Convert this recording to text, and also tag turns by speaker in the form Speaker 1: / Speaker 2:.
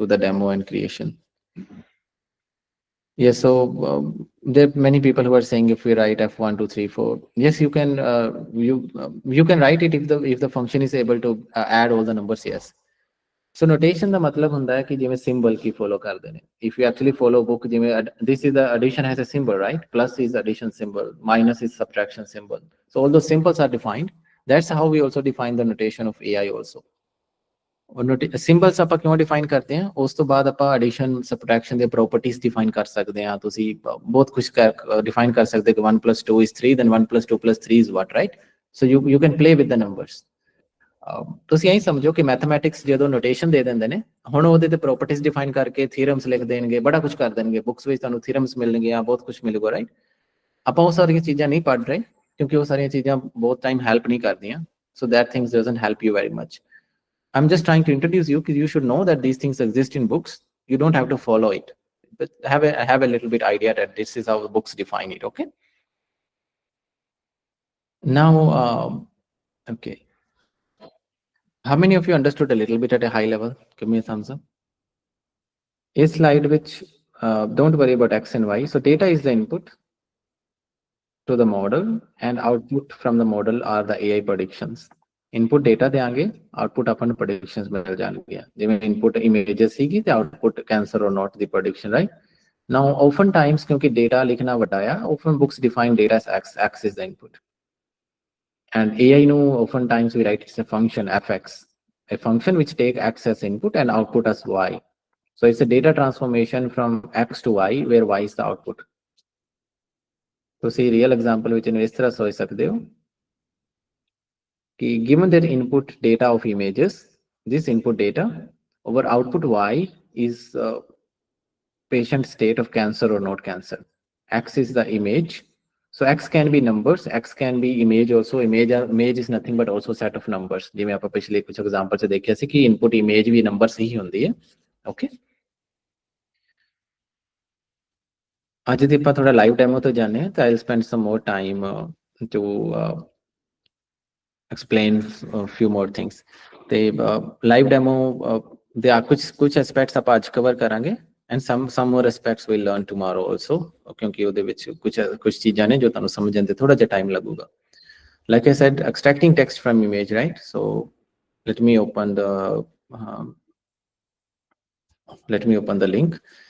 Speaker 1: to the demo and creation. Yes, so um, there are many people who are saying if we write f1, 2, 3, 4. Yes, you can uh, you uh, you can write it if the if the function is able to uh, add all the numbers. Yes. So notation ਦਾ ਮਤਲਬ ਹੁੰਦਾ ਹੈ ਕਿ ਜਿਵੇਂ symbol ਕੀ follow ਕਰਦੇ ਨੇ if you actually follow book ਜਿਵੇਂ this is the edition has a symbol right plus is edition symbol minus is subtraction symbol so all ਦੋਸ ਸਿੰਬਲਸ R defined that's how we also define the notation of AI also. ਔਰ ਸਿੰਬਲਸ ਆਪਾਂ ਕਿਉਂ define ਕਰਦੇ ਹਾਂ ਉਸ ਤੋਂ ਬਾਅਦ ਆਪਾਂ edition subtraction ਦੇ ਪ੍ਰੋਪਰਟੀਆਂ ਡਿਫਾਈਨ ਕਰ ਸਕਦੇ ਹਾਂ ਤੁਸੀਂ ਬਹੁਤ ਕੁਝ ਡਿਫਾਈਨ ਕਰ ਸਕਦੇ ਕਿ 1 2 is 3 then 1 2 3 is what right so you you can play with the numbers ਤੁਸੀਂ ਐਂ ਸਮਝੋ ਕਿ ਮੈਥਮੈਟਿਕਸ ਜਦੋਂ ਨੋਟੇਸ਼ਨ ਦੇ ਦਿੰਦੇ ਨੇ ਹੁਣ ਉਹਦੇ ਤੇ ਪ੍ਰੋਪਰਟੀਆਂ ਡਿਫਾਈਨ ਕਰਕੇ ਥਿਊਰਮਸ ਲਿਖ ਦੇਣਗੇ ਬੜਾ ਕੁਝ ਕਰ ਦੇਣਗੇ ਬੁੱਕਸ ਵਿੱਚ ਤੁਹਾਨੂੰ ਥਿਊਰਮਸ ਮਿਲਣਗੇ ਆ ਬਹੁਤ ਕੁਝ ਮਿਲੂਗਾ ਰਾਈਟ ਆਪਾਂ ਉਹ ਸਾਰੀਆਂ ਚੀਜ਼ਾਂ ਨਹੀਂ ਪੜ੍ਹ ਰਹੇ ਕਿਉਂਕਿ ਉਹ ਸਾਰੀਆਂ ਚੀਜ਼ਾਂ ਬਹੁਤ ਟਾਈਮ ਹੈਲਪ ਨਹੀਂ ਕਰਦੀਆਂ so that things doesn't help you very much i'm just trying to introduce you because you should know that these things exist in books. You don't have to follow it. But have a have a little bit idea that this is how the books define it okay? Now um, okay. How many of you understood a little bit at a high level? Give me a thumbs up. A slide which uh, don't worry about x and y. So data is the input to the model and output from the model are the AI predictions. Input data දෙයාගේ output upon predictions මෙතන ජානගිය. They may input images सीखी the output cancer or not the prediction right. Now often times क्योंकि data लिखना बताया often books define data as x axis the input. And AI know often times we write it's a function fx a function which take x as input and output as y. So it's a data transformation from x to y where y is the output. So see real example which in Vistra so is ਕਿ given that input data of images this input data over output y is uh, patient state of cancer or not cancer x is the image so x can be numbers x can be image also image image is nothing but also set of numbers ਜਿਵੇਂ ਆਪਾਂ ਪਿਛਲੇ ਕੁਝ example ਚ ਦੇਖਿਆ ਸੀ ਕਿ input image ਵੀ numbers ਹੀ ਹੁੰਦੀ ਹੈ okay ਅੱਜ ਦੀ ਆਪਾਂ ਥੋੜਾ ਲਾਈਵ ਡੈਮੋ ਤੋਂ ਜਾਣੇ ਤਾਂ I'll spend some more time to explain a few more things ਤੇ ਲਾਈਵ ਡੈਮੋ ਦੇ ਆ ਕੁਝ ਕੁਝ ਐਸਪੈਕਟਸ ਆਪਾਂ ਅੱਜ ਕਵਰ ਕਰਾਂਗੇ and some some more aspects will learn tomorrow also ਕਿਉਂਕਿ ਉਹਦੇ ਵਿੱਚ ਕੁਝ ਕੁਝ ਚੀਜ਼ਾਂ ਨੇ ਜੋ ਤੁਹਾਨੂੰ ਸਮਝਣ ਤੇ ਥੋੜਾ ਜਿਹਾ ਟਾਈਮ ਲੱਗੂਗਾ like I said, extracting text from image, right? So let me open the um, let me open the link.